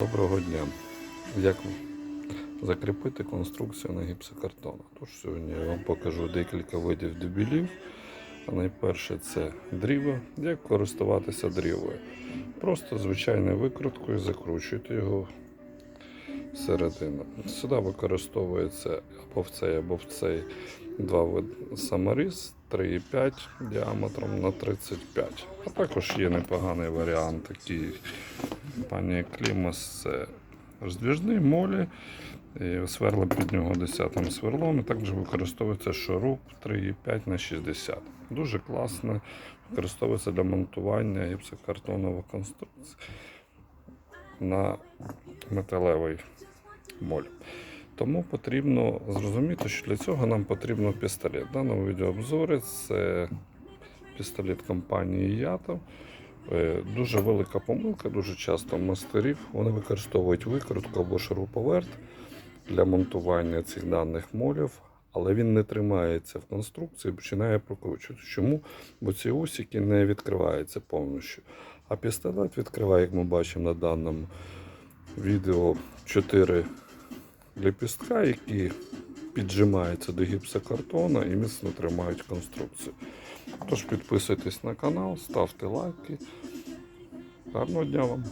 Доброго дня. Як закріпити конструкцію на гіпсокартон? Тож сьогодні я вам покажу декілька видів дебілів. Найперше це дріво. Як користуватися дрівою? Просто звичайною викруткою закручуєте його всередину. Сюди використовується або в цей, або в цей два види саморіз 3,5 діаметром на 35. А також є непоганий варіант такий пані Клімас це роздвіжний молі, і сверла під нього 10 сверлом, і також використовується шуруп 3,5 на 60. Дуже класно використовується для монтування гіпсокартонових конструкцій на металевий моль. Тому потрібно зрозуміти, що для цього нам потрібен пістолет. В даному відеообзорі це пістолет компанії Ято. Е, Дуже велика помилка, дуже часто мастерів вони використовують викрутку або шуруповерт для монтування цих даних молів, але він не тримається в конструкції, починає прокручувати. Чому? Бо ці усики не відкриваються повністю. А пістолет відкриває, як ми бачимо на даному відео, 4 ліпістка, які піджимаються до гіпсокартона і міцно тримають конструкцію. Тож підписуйтесь на канал, ставте лайки. Гарного дня вам!